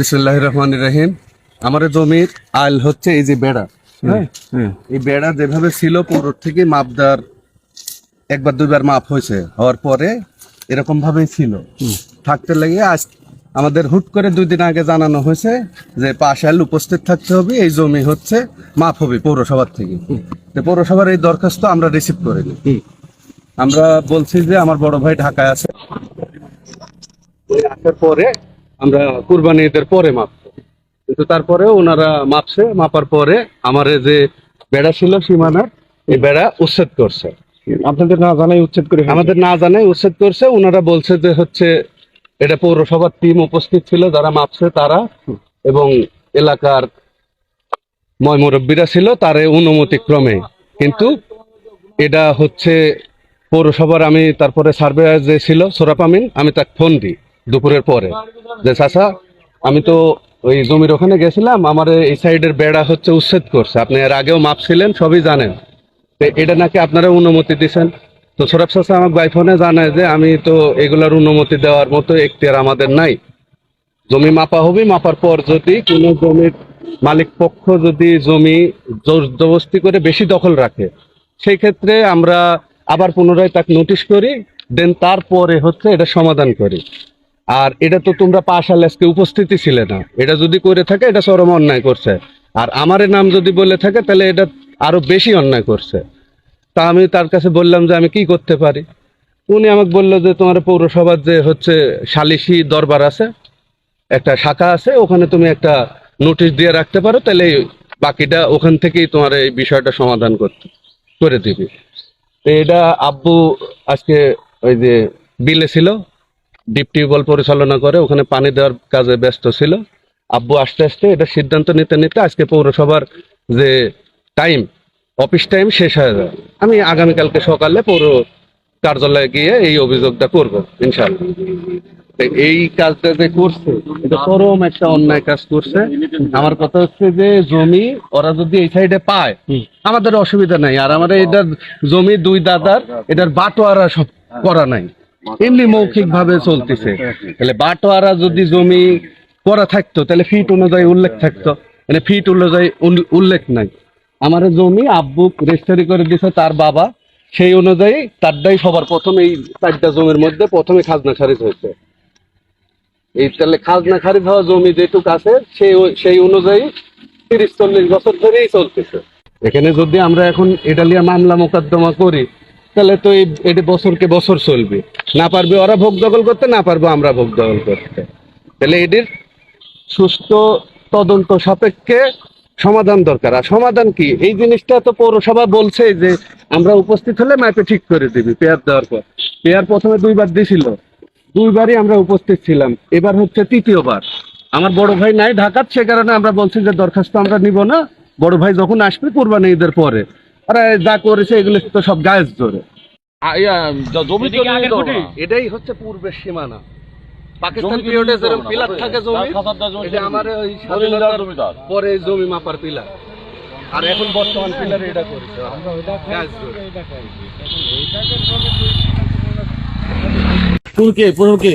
বিসমুল্লাহ রহমান রহিম। আমার জমির আইল হচ্ছে এই যে বেড়া। হ্যাঁ এই বেড়া যেভাবে ছিল পৌর থেকে মাপদার একবার দুইবার মাপ হয়েছে হওয়ার পরে এরকম ভাবেই ছিল থাকতে লেগে আজ আমাদের হুট করে দুই দিন আগে জানানো হয়েছে যে পাশ পাশাল উপস্থিত থাকতে হবে এই জমি হচ্ছে মাপ হবে পৌরসভার থেকে। পৌরসভার এই দরখাস্ত আমরা রিসিভ করিনি আমরা বলছি যে আমার বড় ভাই ঢাকায় আছে। আসার পরে আমরা কুরবানি ঈদের পরে মাপবো। কিন্তু তারপরে ওনারা মাপছে মাপার পরে আমার যে বেড়া ছিল সীমানার এই বেড়া উচ্ছেদ করছে। আপনাদের না জানাই উচ্ছেদ করে আমাদের না জানাই উচ্ছেদ করছে ওনারা বলছে যে হচ্ছে এটা পৌরসভার টিম উপস্থিত ছিল যারা মাপছে তারা এবং এলাকার ময় মুরব্বীরা ছিল তার অনুমতি ক্রমে কিন্তু এটা হচ্ছে পৌরসভার আমি তারপরে সার্ভে যে ছিল সোরাপ আমিন আমি তাকে ফোন দিই। দুপুরের পরে। যে চাচা, আমি তো ওই জমির ওখানে গেছিলাম, আমার এই সাইডের বেড়া হচ্ছে উচ্ছেদ করছে। আপনি এর আগেও মাপছিলেন সবই জানেন। তো এটা নাকি আপনারা অনুমতি দিছেন? তো সৌরভ চাচা আমার বাই ফোনে জানায় যে, আমি তো এগুলার অনুমতি দেওয়ার মতো এখতিয়ার আমাদের নাই। জমি মাপা হবে, মাপার পর যদি কোনো জমির মালিক পক্ষ যদি জমি জোর জবস্তি করে বেশি দখল রাখে, সেই ক্ষেত্রে আমরা আবার পুনরায় তাকে নোটিশ করি দেন তারপরে হচ্ছে এটা সমাধান করি। আর এটা তো তোমরা পাশাল আজকে উপস্থিতি ছিলে না। এটা যদি করে থাকে, এটা চরম অন্যায় করছে। আর আমারে নাম যদি বলে থাকে, তাহলে এটা আরও বেশি অন্যায় করছে। তা আমি তার কাছে বললাম যে, আমি কি করতে পারি? উনি আমাকে বলল যে, তোমার পৌরসভার যে হচ্ছে সালিশি দরবার আছে, একটা শাখা আছে, ওখানে তুমি একটা নোটিশ দিয়ে রাখতে পারো, তাহলে বাকিটা ওখান থেকেই তোমার এই বিষয়টা সমাধান করতে, করে দিবি। তো এটা আব্বু আজকে ওই যে বিলে ছিল ডিপ টিউবওয়েল পরিচালনা করে ওখানে পানি দেওয়ার কাজে ব্যস্ত ছিল। আব্বু আস্তে আস্তে এটা সিদ্ধান্ত নিতে নিতে আজকে পৌরসভার যে টাইম অফিস টাইম শেষ হয়ে যায়। আমি আগামীকালকে সকালে পৌর কার্যালয়ে গিয়ে এই অভিযোগটা করব ইনশাআল্লাহ। তো এই কাজটা যে করছে এটা চরম একটা অন্যায় কাজ করছে। আমার কথা হচ্ছে যে জমি ওরা যদি এই সাইডে পায় আমাদের অসুবিধা নাই। আর আমাদের এটার জমি দুই দাদার এটার বাটোয়ারা সব করা নাই। এমনি মৌখিক ভাবে চলতেছে। তাহলে বাটোয়ারা যদি জমি করা থাকতো, তাহলে ফিট অনুযায়ী উল্লেখ থাকতো। মানে ফিট অনুযায়ী উল্লেখ নাই। আমার জমি আব্বু রেজিস্ট্রি করে দিছে তার বাবা, সেই অনুযায়ী তারটাই সবার প্রথম এই চারটা জমির মধ্যে প্রথমে খাজনা খারিজ হয়েছে। এই তাহলে খাজনা খারিজ হওয়া জমি যেটুক আছে, সেই সেই অনুযায়ী তিরিশ চল্লিশ বছর ধরেই চলতেছে। এখানে যদি আমরা এখন এটা নিয়ে মামলা মোকদ্দমা করি তাহলে তো এটা বছরকে বছর চলবে। না পারবে ওরা ভোগ দখল করতে, না পারব আমরা ভোগ দখল করতে। তাহলে এটির সুস্থ তদন্ত সাপেক্ষে সমাধান দরকার। আর সমাধান কি? এই জিনিসটা তো পৌরসভা বলছে যে আমরা উপস্থিত হলে ম্যাপে ঠিক করে দিবি, পেয়ার দেওয়ার পর। পেয়ার প্রথমে দুইবার দিছিল। দুইবারই আমরা উপস্থিত ছিলাম। এবার হচ্ছে তৃতীয়বার। আমার বড় ভাই নাই ঢাকার, সে কারণে আমরা বলছি যে দরখাস্ত আমরা নিব না। বড় ভাই যখন আসবে, কোরবানি ঈদের পরে। আরে যা করেছে এগুলো তো সব গায়েস ধরে আ- জ- জমি তো নেই তো না। এটাই হচ্ছে পূর্বের সীমানা। পাকিস্তান পিরিয়ডে যেরকম পিলার থাকে জমি। যার খাতার দাম জমি এটা আমার ওই স্বাধীনতার পরে জমি মাপার পিলার। আর এখন বর্তমান পিলার এটা করেছে। গাছ ধরে। পুরকে পুরকে।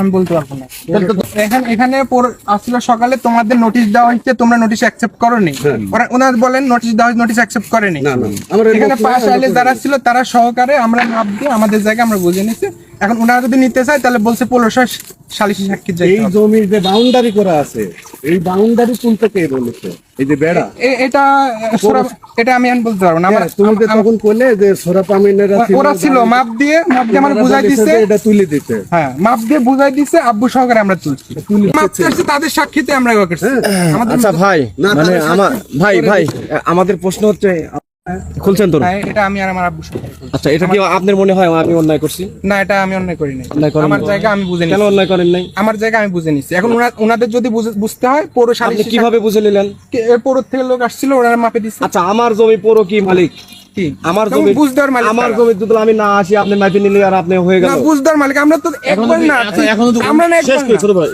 আমি বলতে পারব না। এখানে এখানে আসলে সকালে তোমাদের নোটিশ দেওয়া হয়েছে তোমরা নোটিশ অ্যাকসেপ্ট করনি। ওরা ওনার বলেন নোটিশ দেওয়া নোটিশ অ্যাকসেপ্ট করেনি। এখানে পাশ আইলে যারা ছিল তারা সহকারে আমরা মাপ দিয়ে আমাদের জায়গায় আমরা বুঝে নিচ্ছি এখন ওনারা যদি নিতে চায় তাহলে বলছে পৌরসভা সালিশি সাক্ষী এই জমির যে বাউন্ডারি করা আছে এই বাউন্ডারি তুলতে কে বলেছে এই যে বেড়া। এটা এটা আমি এখন বলতে পারব না। আমার হ্যাঁ, তুমি তখন যে সোরা পামিনেরা ওরা ছিল মাপ দিয়ে মাপ দিয়ে আমার বুঝাই দিছে। এটা তুলে দিতে হ্যাঁ মাপ দিয়ে বুঝাই দিছে আব্বু সহকারে আমরা তুলছি। মাপ চাইছে তাদের সাক্ষীতে আমরা করছি আচ্ছা ভাই না, মানে আমার ভাই ভাই আমাদের প্রশ্ন হচ্ছে খুলছেন তো হ্যাঁ, এটা আমি আর আমার আব্বু আচ্ছা এটা কি আপনার মনে হয় আমি অন্যায় করছি? না এটা আমি অন্যায় করি নাই। আমার জায়গা আমি বুঝে কেন অন্যায় করেন নাই? আমার জায়গা আমি বুঝে নিচ্ছি এখন ওনাদের যদি বুঝতে হয় পৌর আপনি কীভাবে বুঝে নিলেন? পৌর থেকে লোক আসছিল ওরা মাপে দিচ্ছে আচ্ছা আমার জমি পুরো কি মালিক? আমার জমি মালিক আমার। জমি যদি আমি না আসি আপনি নিলে আর আপনি হয়ে গেল। মালিক আমরা তো একবার না এখন আমরা না শেষ করি ছোট ভাই।